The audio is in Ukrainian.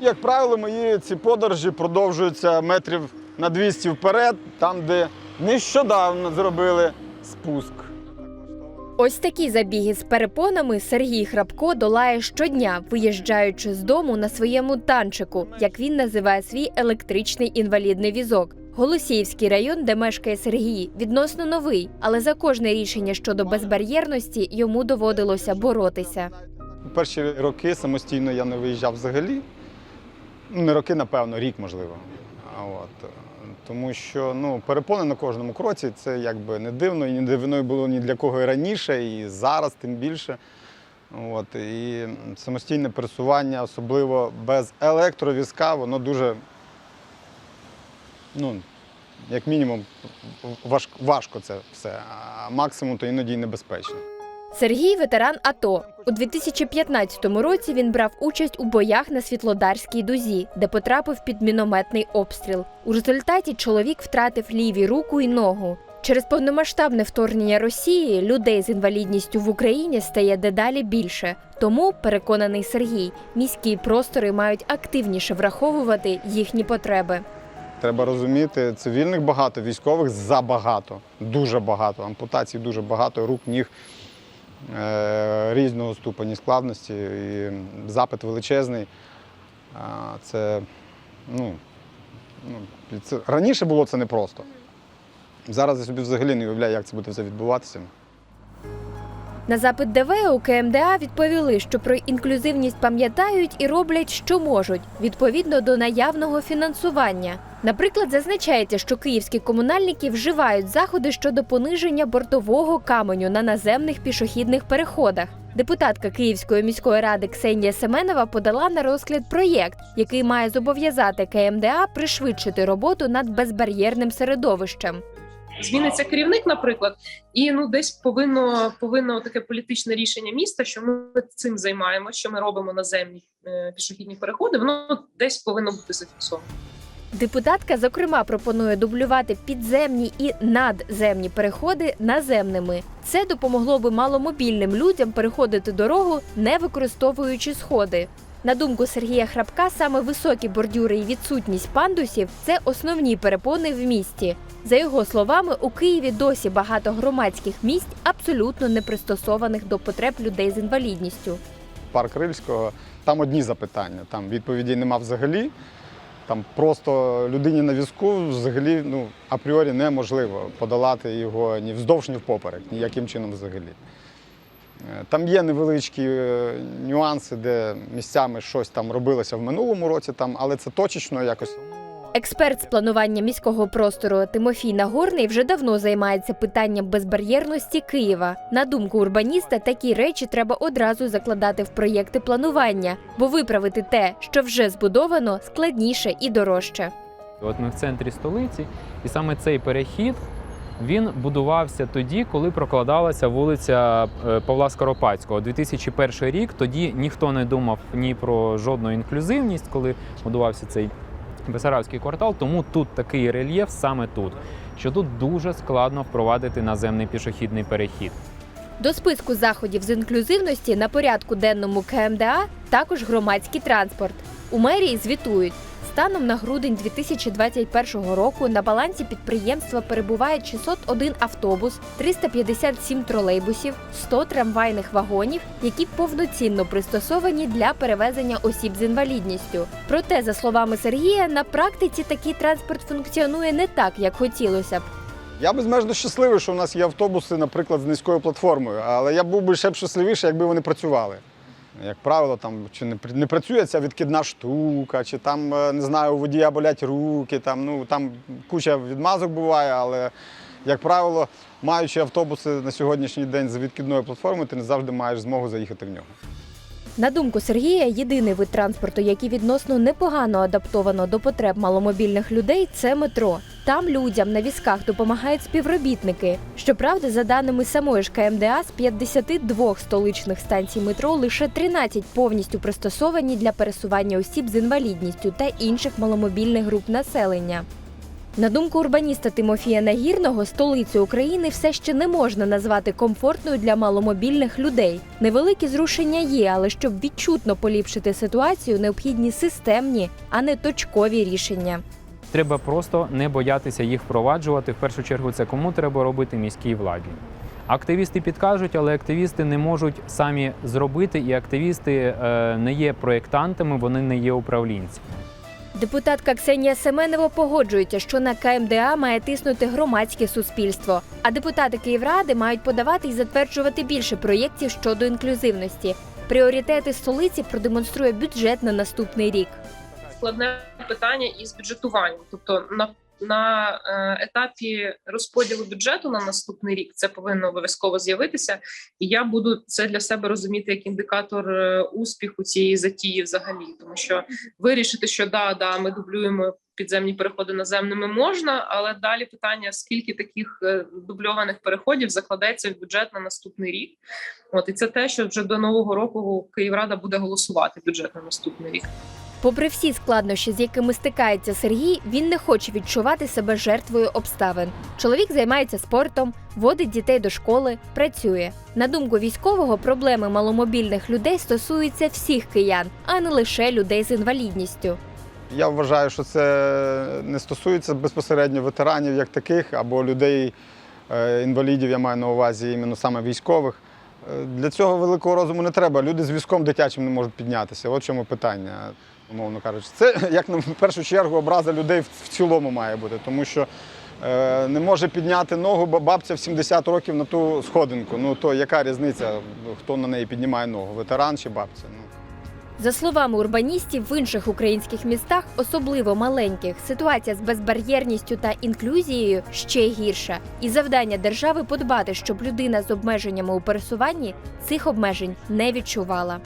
Як правило, мої ці подорожі продовжуються метрів на 200 вперед, там, де нещодавно зробили спуск. Ось такі забіги з перепонами Сергій Храпко долає щодня, виїжджаючи з дому на своєму танчику, як він називає свій електричний інвалідний візок. Голосіївський район, де мешкає Сергій, відносно новий, але за кожне рішення щодо безбар'єрності йому доводилося боротися. Перші роки самостійно я не виїжджав взагалі. Ну, не роки, напевно, рік, можливо. От. Тому що ну, перепони на кожному кроці це якби не дивно, і не дивною було ні для кого і раніше, і зараз тим більше. От. І самостійне пересування, особливо без електровізка, воно дуже, ну, як мінімум, важ, важко це все, а максимум то іноді й небезпечно. Сергій ветеран АТО. У 2015 році він брав участь у боях на Світлодарській дузі, де потрапив під мінометний обстріл. У результаті чоловік втратив ліві руку і ногу. Через повномасштабне вторгнення Росії людей з інвалідністю в Україні стає дедалі більше. Тому, переконаний Сергій, міські простори мають активніше враховувати їхні потреби. Треба розуміти, цивільних багато, військових забагато, дуже багато. Ампутацій дуже багато, рук, ніг різного ступені складності. І запит величезний. Це, ну, ну, це, раніше було це непросто. Зараз я собі взагалі не уявляю, як це буде все відбуватися. На запит ДВ у КМДА відповіли, що про інклюзивність пам'ятають і роблять, що можуть, відповідно до наявного фінансування. Наприклад, зазначається, що київські комунальники вживають заходи щодо пониження бортового каменю на наземних пішохідних переходах. Депутатка Київської міської ради Ксенія Семенова подала на розгляд проєкт, який має зобов'язати КМДА пришвидшити роботу над безбар'єрним середовищем. Зміниться керівник, наприклад, і ну десь повинно повинно таке політичне рішення міста, що ми цим займаємося, що ми робимо наземні е, пішохідні переходи. Воно десь повинно бути зафіксовано. Депутатка, зокрема, пропонує дублювати підземні і надземні переходи наземними. Це допомогло би маломобільним людям переходити дорогу, не використовуючи сходи. На думку Сергія Храпка, саме високі бордюри і відсутність пандусів це основні перепони в місті. За його словами, у Києві досі багато громадських місць абсолютно не пристосованих до потреб людей з інвалідністю. Парк Рильського, там одні запитання, там відповідей нема взагалі. Там просто людині на візку взагалі ну, апріорі неможливо подолати його ні вздовж, ні впоперек, ніяким чином взагалі. Е, Там є невеличкі е, нюанси, де місцями щось там робилося в минулому році, там, але це точечно якось. Експерт з планування міського простору Тимофій Нагорний вже давно займається питанням безбар'єрності Києва. На думку урбаніста, такі речі треба одразу закладати в проєкти планування, бо виправити те, що вже збудовано, складніше і дорожче. От ми в центрі столиці, і саме цей перехід він будувався тоді, коли прокладалася вулиця е, Павла Скоропадського. 2001 рік. Тоді ніхто не думав ні про жодну інклюзивність, коли будувався цей Бесарабський квартал. Тому тут такий рельєф саме тут, що тут дуже складно впровадити наземний пішохідний перехід. До списку заходів з інклюзивності на порядку денному КМДА також громадський транспорт. У мерії звітують. Станом на грудень 2021 року на балансі підприємства перебуває 601 автобус, 357 тролейбусів, 100 трамвайних вагонів, які повноцінно пристосовані для перевезення осіб з інвалідністю. Проте, за словами Сергія, на практиці такий транспорт функціонує не так, як хотілося б. Я безмежно щасливий, що в нас є автобуси, наприклад, з низькою платформою, але я був би ще б щасливіший, якби вони працювали. Як правило, там чи не, не працює ця відкидна штука, чи там, е, не знаю, у водія болять руки, там, ну, там куча відмазок буває, але, як правило, маючи автобуси на сьогоднішній день з відкидною платформою, ти не завжди маєш змогу заїхати в нього. На думку Сергія, єдиний вид транспорту, який відносно непогано адаптовано до потреб маломобільних людей, це метро. Там людям на візках допомагають співробітники. Щоправда, за даними самої ж КМДА, з 52 столичних станцій метро лише 13 повністю пристосовані для пересування осіб з інвалідністю та інших маломобільних груп населення. На думку урбаніста Тимофія Нагірного, столицю України все ще не можна назвати комфортною для маломобільних людей. Невеликі зрушення є, але щоб відчутно поліпшити ситуацію, необхідні системні, а не точкові рішення. Треба просто не боятися їх впроваджувати. В першу чергу, це кому треба робити міській владі. Активісти підкажуть, але активісти не можуть самі зробити, і активісти е, не є проєктантами, вони не є управлінцями. Депутатка Ксенія Семенова погоджується, що на КМДА має тиснути громадське суспільство. А депутати Київради мають подавати і затверджувати більше проєктів щодо інклюзивності. Пріоритети столиці продемонструє бюджет на наступний рік. складне питання із бюджетуванням. Тобто на, на е, етапі розподілу бюджету на наступний рік це повинно обов'язково з'явитися, і я буду це для себе розуміти як індикатор е, успіху цієї затії, взагалі, тому що вирішити, що да, да, ми дублюємо. Підземні переходи наземними можна, але далі питання: скільки таких е, дубльованих переходів закладеться в бюджет на наступний рік? От і це те, що вже до нового року Київрада буде голосувати бюджет на наступний рік. Попри всі складнощі, з якими стикається Сергій, він не хоче відчувати себе жертвою обставин. Чоловік займається спортом, водить дітей до школи, працює. На думку військового, проблеми маломобільних людей стосуються всіх киян, а не лише людей з інвалідністю. Я вважаю, що це не стосується безпосередньо ветеранів як таких, або людей, е, інвалідів, я маю на увазі іменно саме військових. Е, Для цього великого розуму не треба. Люди з візком дитячим не можуть піднятися. От чому питання, умовно кажучи. Це, як на першу чергу, образа людей в цілому має бути, тому що е, не може підняти ногу бо бабця в 70 років на ту сходинку. Ну то яка різниця, хто на неї піднімає ногу, ветеран чи бабця? Ну. За словами урбаністів, в інших українських містах, особливо маленьких, ситуація з безбар'єрністю та інклюзією ще гірша. І завдання держави подбати, щоб людина з обмеженнями у пересуванні цих обмежень не відчувала.